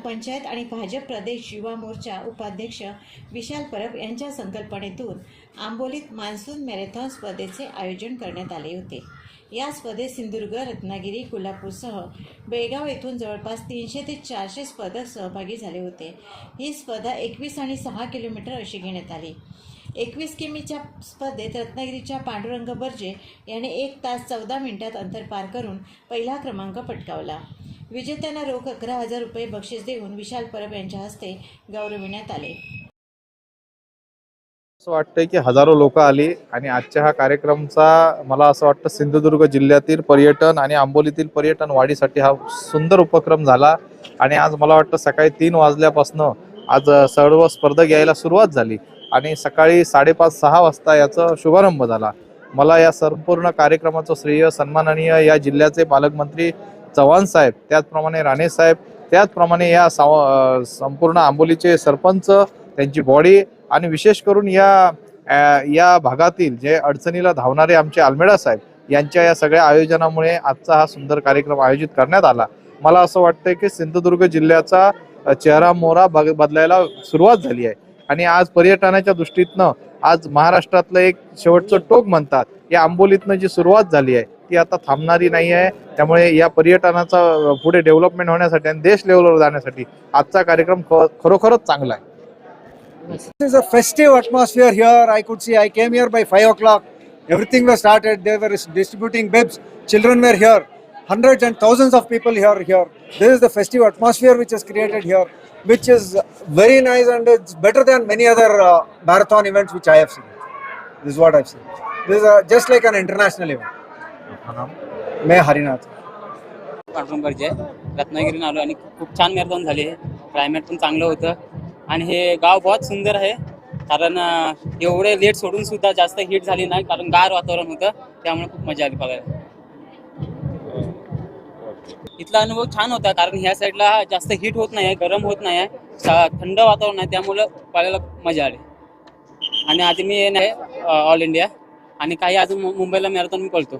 ग्रामपंचायत आणि भाजप प्रदेश युवा मोर्चा उपाध्यक्ष विशाल परब यांच्या संकल्पनेतून आंबोलीत मान्सून मॅरेथॉन स्पर्धेचे आयोजन करण्यात आले होते. या स्पर्धेत सिंधुदुर्ग रत्नागिरी कोल्हापूरसह बेळगाव येथून जवळपास तीनशे ते चारशे स्पर्धक सहभागी झाले होते. ही स्पर्धा एकवीस आणि सहा किलोमीटर अशी घेण्यात आली. एकवीस किमीच्या स्पर्धेत रत्नागिरीच्या पांडुरंग बर्जे याने एक तास चौदा मिनिटात अंतर पार करून पहिला क्रमांक पटकावला. विजेत्यांना रोख अकरा हजार रुपये बक्षीस देऊन विशाल परब यांच्या हस्ते गौरविण्यात आले. असं वाटतंय की हजारो लोक आली आणि आजच्या हा कार्यक्रमचा मला असं वाटतं सिंधुदुर्ग जिल्ह्यातील पर्यटन आणि आंबोलीतील पर्यटन वाढीसाठी हा सुंदर उपक्रम झाला. आणि आज मला वाटतं सकाळी तीन वाजल्यापासनं आज सर्व स्पर्धक यायला सुरुवात झाली. आणि सकाळी साडेपाच सहा वाजता याचा शुभारंभ झाला. मला या संपूर्ण कार्यक्रमाचं श्रेय सन्माननीय या जिल्ह्याचे पालकमंत्री चव्हाण साहेब त्याचप्रमाणे राणे साहेब त्याचप्रमाणे या साव संपूर्ण आंबोलीचे सरपंच त्यांची बॉडी आणि विशेष करून या या भागातील जे अडचणीला धावणारे आमचे आलमेडा साहेब यांच्या या सगळ्या आयोजनामुळे आजचा हा सुंदर कार्यक्रम आयोजित करण्यात आला. मला असं वाटतंय की सिंधुदुर्ग जिल्ह्याचा चेहरा मोहरा बग- बदलायला सुरुवात झाली आहे. आणि आज पर्यटनाच्या दृष्टीतनं आज महाराष्ट्रातलं एक शेवटचं टोक म्हणतात. या आंबोलीतनं जी सुरुवात झाली आहे ती आता थांबणारी नाही आहे त्यामुळे या पर्यटनाचा पुढे डेव्हलपमेंट होण्यासाठी आणि देश लेवलवर जाण्यासाठी आजचा कार्यक्रम खरोखरच चांगला आहे This is a festive atmosphere here. I could see. I came here by 5 o'clock. Everything was started. They were distributing bibs. Children were here. Hundreds and thousands of people here. Here. This is the festive atmosphere which is created here, which is very nice and it's better than many other uh, marathon events which I have seen. This is what I've seen. This is a, just like an international event. मैं हरिनाथ। गरजे रत्नागिरीनं आलो आणि खूप छान marathon झाली climate पण चांगलं होतं. आणि हे गाव बहुत सुंदर आहे. कारण एवढे लेट सोडून सुद्धा जास्त हिट झाली नाही कारण गार वातावरण होतं. त्यामुळे खूप मजा आली बघायला. इथला अनुभव छान होता कारण ह्या साईडला जास्त हिट होत नाही गरम होत नाही थंड वातावरण आहे त्यामुळं बघायला मजा आली. आणि आधी मी नाही ऑल इंडिया आणि काही अजून मुंबईला मॅरेथॉन मी पळतो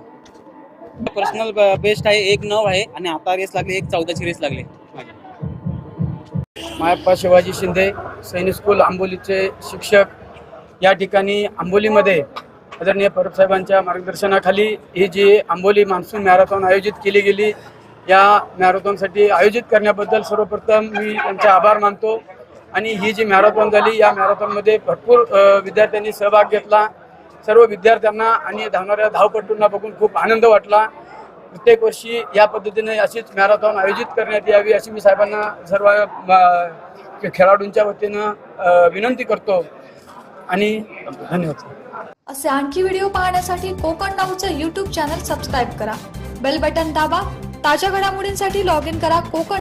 पर्सनल बेस्ट आहे एक नऊ आहे आणि आता रेस लागली एक चौदाची रेस लागली. मायप्पा शिवाजी शिंदे सैनिक स्कूल आंबोलीचे शिक्षक. या ठिकाणी आंबोलीमध्ये आदरणीय परब साहेबांच्या मार्गदर्शनाखाली ही जी आंबोली मान्सून मॅरेथॉन आयोजित केली गेली या मॅरेथॉनसाठी आयोजित करण्याबद्दल सर्वप्रथम मी त्यांचे आभार मानतो. आणि ही जी मॅरेथॉन झाली या मॅरेथॉनमध्ये भरपूर विद्यार्थ्यांनी सहभाग घेतला. सर्व विद्यार्थ्यांना आणि धावणाऱ्या धावपटूंना बघून खूप आनंद वाटला. प्रत्येक वर्षी या पद्धतीने अशीच मॅरेथॉन आयोजित करण्यात यावी अशी मी साहेबांना सर्व खेळाडूंच्या वतीनं विनंती करतो. आणि धन्यवाद असे आणखी व्हिडिओ पाहण्यासाठी कोकण नाऊचं यूट्यूब चॅनल सबस्क्राईब करा. बेल बटन दाबा. ताज्या घडामोडींसाठी लॉग इन करा. कोकण